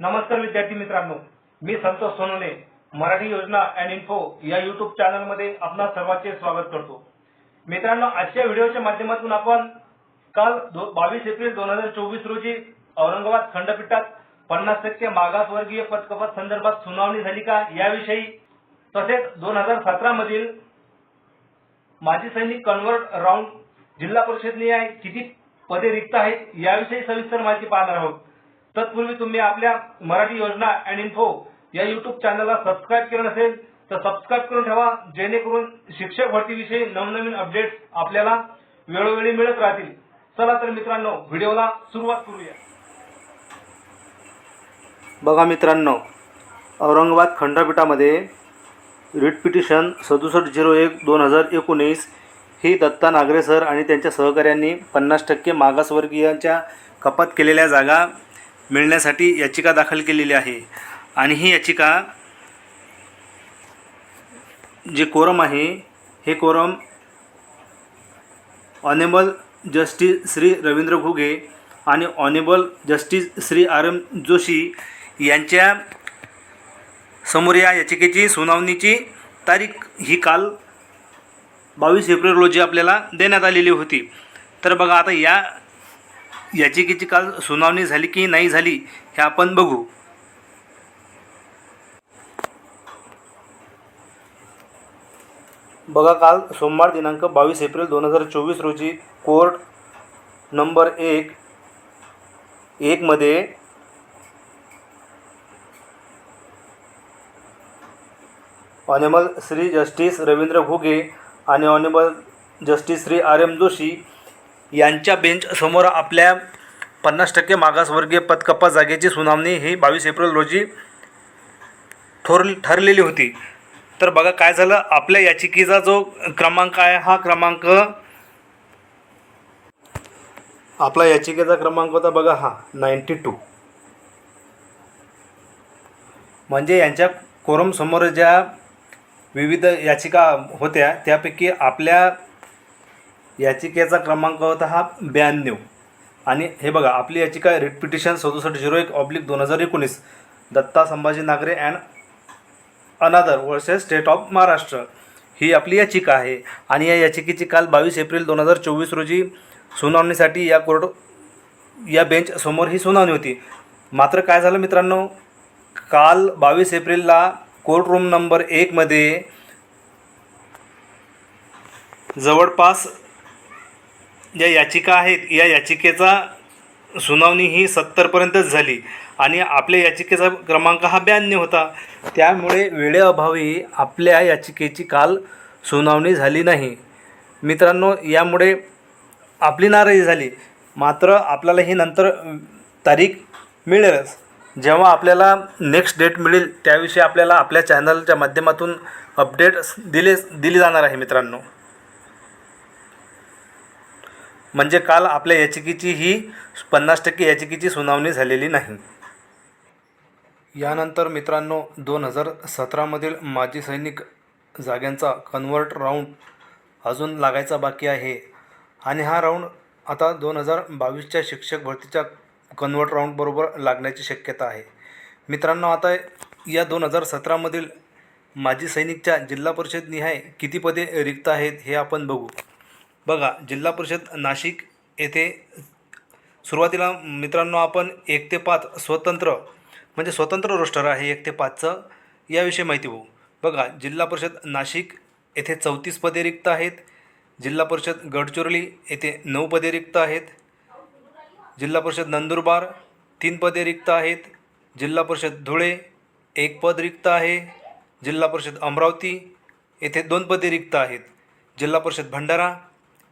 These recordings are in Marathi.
नमस्कार विद्यार्थी मित्रांनो मी संतोष सोनवणे मराठी योजना अँड इन्फो या युट्यूब चॅनलमध्ये आपणा सर्वांचे स्वागत करतो. मित्रांनो आजच्या व्हिडिओच्या माध्यमातून आपण काल बावीस एप्रिल दोन हजार चोवीस रोजी औरंगाबाद खंडपीठात पन्नास टक्के मागासवर्गीय पदकपात संदर्भात सुनावणी झाली का याविषयी तसेच दोन हजार सतरा मधील माजी सैनिक कन्वर्ट राऊंड जिल्हा परिषद निहाय किती पदे रिक्त आहेत याविषयी सविस्तर माहिती पाहणार आहोत. तत्पूर्वी तुम्ही आपल्या मराठी योजना अँड इन्फो या युट्यूब चॅनलला सबस्क्राईब केलं नसेल तर सबस्क्राईब करून ठेवा जेणेकरून शिक्षक भरतीविषयी नवनवीन अपडेट्स आपल्याला वेळोवेळी मिळत राहतील. चला तर मित्रांनो व्हिडिओला सुरुवात करूया. बघा मित्रांनो औरंगाबाद खंडपीठामध्ये रिट पिटिशन सदुसष्ट झिरो एक दोन हजार एकोणीस ही दत्ता नागरे सर आणि त्यांच्या सहकाऱ्यांनी पन्नास टक्के मागासवर्गीयांच्या कपात केलेल्या जागा मिळण्यासाठी याचिका दाखल केलेली आहे. आणि ही याचिका जे कोरम आहे हे quorum honourable justice Shri Ravindra Ghuge आणि honourable justice Shri R M Joshi यांच्या समोर या याचिकेची सुनावणीची तारीख ही काल बावीस एप्रिल रोजी आपल्याला देण्यात आलेली होती. तर बघा आता या याचिकेची काल सुनावणी झाली की नाही झाली हे आपण बघू. बघा काल सोमवार दिनांक बावीस एप्रिल दोन हजार चोवीस रोजी कोर्ट नंबर एक एकमध्ये ऑनेबल श्री जस्टिस रवींद्र घुगे आणि honourable justice Shri R M Joshi यांच्या बेंचसमोर आपल्या पन्नास टक्के मागासवर्गीय पदकप्पा जागेची सुनावणी ही बावीस एप्रिल रोजी ठोर ठरलेली होती. तर बघा काय झालं? आपल्या याचिकेचा जो क्रमांक आहे हा क्रमांक आपला याचिकेचा क्रमांक होता बघा हा नाईंटी टू म्हणजे यांच्या कोरमसमोर ज्या विविध याचिका होत्या त्यापैकी आपल्या याचिकेचा क्रमांक होता हा ब्याण्णव. आणि हे बघा आपली याचिका रिट पिटिशन सदुसष्ट झिरो एक ऑब्लिक दोन हजार एकोणीस. Datta Sambhaji Nagare and another versus state of Maharashtra. ही आपली याचिका आहे. आणि या याचिकेची काल बावीस एप्रिल दोन हजार चोवीस रोजी सुनावणीसाठी या कोर्ट या बेंच समोर ही सुनावणी होती. मात्र काय झालं मित्रांनो? काल बावीस एप्रिलला कोर्ट रूम नंबर एकमध्ये जवळपास ज्या याचिका आहेत या याचिकेचा सुनावणी ही सत्तरपर्यंतच झाली आणि आपल्या याचिकेचा क्रमांक हा ब्याण्णव होता. त्यामुळे वेळेअभावी आपल्या याचिकेची काल सुनावणी झाली नाही. मित्रांनो यामुळे आपली नाराजी झाली. मात्र आपल्याला ही नंतर तारीख मिळेलच. जेव्हा आपल्याला नेक्स्ट डेट मिळेल त्याविषयी आपल्याला आपल्या चॅनलच्या माध्यमातून अपडेट्स दिले दिली जाणार आहे मित्रांनो. म्हणजे काल आपल्या याचिकेची ही पन्नास टक्के याचिकेची सुनावणी झालेली नाही. यानंतर मित्रांनो दोन हजार सतरामधील माजी सैनिक जाग्यांचा कन्वर्ट राऊंड अजून लागायचा बाकी आहे. आणि हा राऊंड आता दोन हजार बावीसच्या शिक्षक भरतीच्या कन्वर्ट राऊंडबरोबर लागण्याची शक्यता आहे. मित्रांनो आता या दोन हजार सतरामधील माजी सैनिकच्या जिल्हा परिषदनिहाय किती पदे रिक्त आहेत हे आपण बघू. बघा जिल्हा परिषद नाशिक येथे सुरुवातीला मित्रांनो आपण एक ते पाच स्वतंत्र म्हणजे स्वतंत्र रोस्टर आहे एक ते पाचचं याविषयी माहिती होऊ बघा जिल्हा परिषद नाशिक येथे चौतीस पदे रिक्त आहेत. जिल्हा परिषद गडचिरोली येथे नऊ पदे रिक्त आहेत. जिल्हा परिषद नंदुरबार तीन पदे रिक्त आहेत. जिल्हा परिषद धुळे एक पद रिक्त आहे. जिल्हा परिषद अमरावती येथे दोन पदे रिक्त आहेत. जिल्हा परिषद भंडारा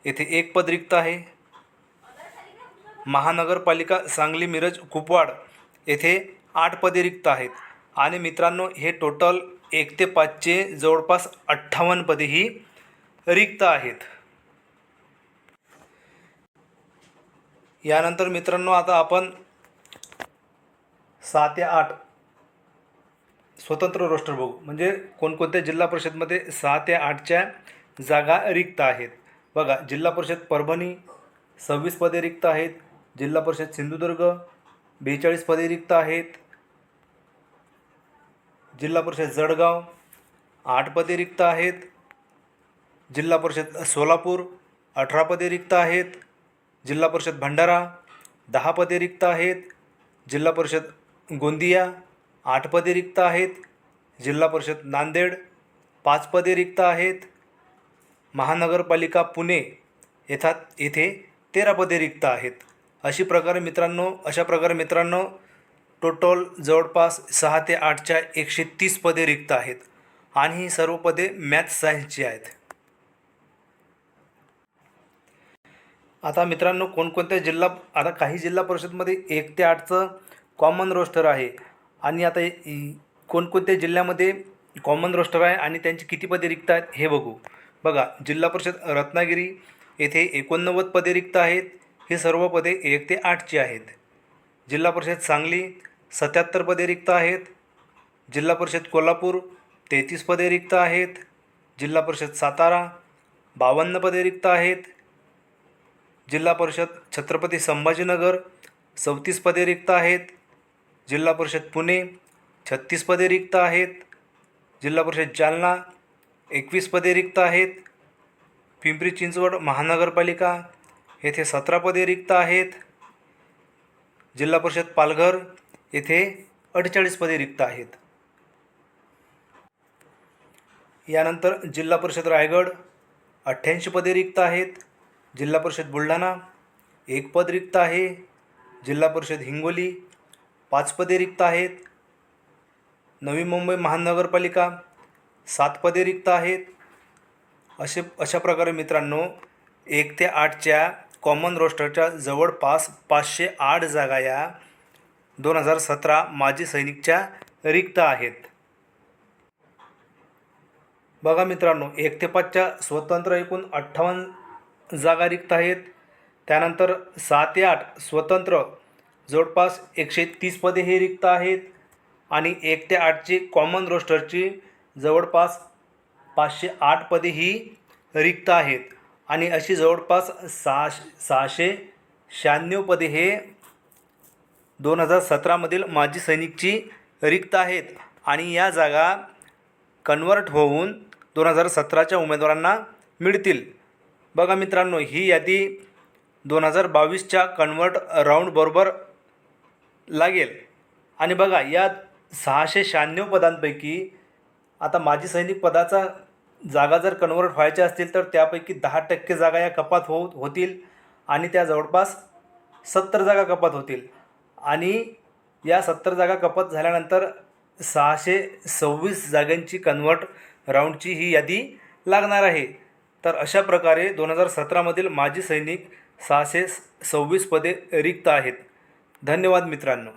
येथे एक पद रिक्त आहे. महानगरपालिका सांगली मिरज कुपवाड येथे आठ पदे रिक्त आहेत. आणि मित्रांनो हे टोटल एक ते पाचचे जवळपास अठ्ठावन्न पदे ही रिक्त आहेत. यानंतर मित्रांनो आता आपण सहा ते आठ स्वतंत्र रोस्टर बघू. म्हणजे कोणकोणत्या जिल्हा परिषदमध्ये सहा ते आठच्या जागा रिक्त आहेत. बघा जिल्हा परिषद परभणी सव्वीस पदे रिक्त आहेत. जिल्हा परिषद सिंधुदुर्ग बेचाळीस पदे रिक्त आहेत. जिल्हा परिषद जळगाव आठ पदे रिक्त आहेत. जिल्हा परिषद सोलापूर अठरा पदे रिक्त आहेत. जिल्हा परिषद भंडारा दहा पदे रिक्त आहेत. जिल्हा परिषद गोंदिया आठ पदे रिक्त आहेत. जिल्हा परिषद नांदेड पाच पदे रिक्त आहेत. महानगरपालिका पुणे येथात येथे तेरा पदे रिक्त आहेत. अशी प्रकारे मित्रांनो अशा प्रकारे मित्रांनो टोटल जवळपास सहा ते आठच्या एकशे तीस पदे रिक्त आहेत आणि ही सर्व पदे मॅथ्स सायन्सची आहेत. आता मित्रांनो कोणकोणत्या जिल्हा आता काही जिल्हा परिषदमध्ये एक ते आठचं कॉमन रोस्टर आहे आणि आता कोणकोणत्या जिल्ह्यामध्ये कॉमन रोस्टर आहे आणि त्यांची किती पदे रिक्त आहेत हे बघू. बघा जिल्हा परिषद रत्नागिरी येथे एकोणनव्वद पदे रिक्त आहेत. ही सर्व पदे एक ते आठची आहेत. जिल्हा परिषद सांगली सत्याहत्तर पदे रिक्त आहेत. जिल्हा परिषद कोल्हापूर तेहतीस पदे रिक्त आहेत. जिल्हा परिषद सातारा बावन्न पदे रिक्त आहेत. जिल्हा परिषद छत्रपती संभाजीनगर चौतीस पदे रिक्त आहेत. जिल्हा परिषद पुणे छत्तीस पदे रिक्त आहेत. जिल्हा परिषद जालना एकवीस पदे रिक्त आहेत. पिंपरी चिंचवड महानगरपालिका येथे सतरा पदे रिक्त आहेत. जिल्हा परिषद पालघर येथे अठ्ठेचाळीस पदे रिक्त आहेत. यानंतर जिल्हा परिषद रायगड अठ्ठ्याऐंशी पदे रिक्त आहेत. जिल्हा परिषद बुलढाणा एक पद रिक्त आहे. जिल्हा परिषद हिंगोली पाच पदे रिक्त आहेत. नवी मुंबई महानगरपालिका सात पदे रिक्त आहेत. असे अशा प्रकारे मित्रांनो एक ते आठच्या कॉमन रोस्टरच्या जवळपास पाचशे आठ जागा या दोन हजार सतरा माजी सैनिकच्या रिक्त आहेत. बघा मित्रांनो एक ते पाचच्या स्वतंत्र एकूण अठ्ठावन्न जागा रिक्त आहेत. त्यानंतर सहा ते आठ स्वतंत्र जवळपास एकशे तीस पदे हे रिक्त आहेत. आणि एक ते आठची कॉमन रोस्टरची जवळपास पाचशे आठ पदे ही रिक्त आहेत. आणि अशी जवळपास सहाशे सहाशे शहाण्णव पदे हे दोन हजार सतरामधील माजी सैनिकची रिक्त आहेत. आणि या जागा कन्वर्ट होऊन दोन हजार सतराच्या उमेदवारांना मिळतील. बघा मित्रांनो ही यादी दोन हजार बावीसच्या कन्वर्ट राऊंडबरोबर लागेल. आणि बघा या सहाशे शहाण्णव पदांपैकी आता माजी सैनिक पदाचा जागा जर कन्वर्ट व्हायच्या असतील तर त्यापैकी दहा टक्के जागा या कपात हो होतील आणि त्या जवळपास सत्तर जागा कपात होतील. आणि या सत्तर जागा कपात झाल्यानंतर सहाशे सव्वीस जागांची कन्वर्ट राऊंडची ही यादी लागणार आहे. तर अशा प्रकारे दोन हजार सतरामधील माजी सैनिक सहाशे सव्वीस पदे रिक्त आहेत. धन्यवाद मित्रांनो.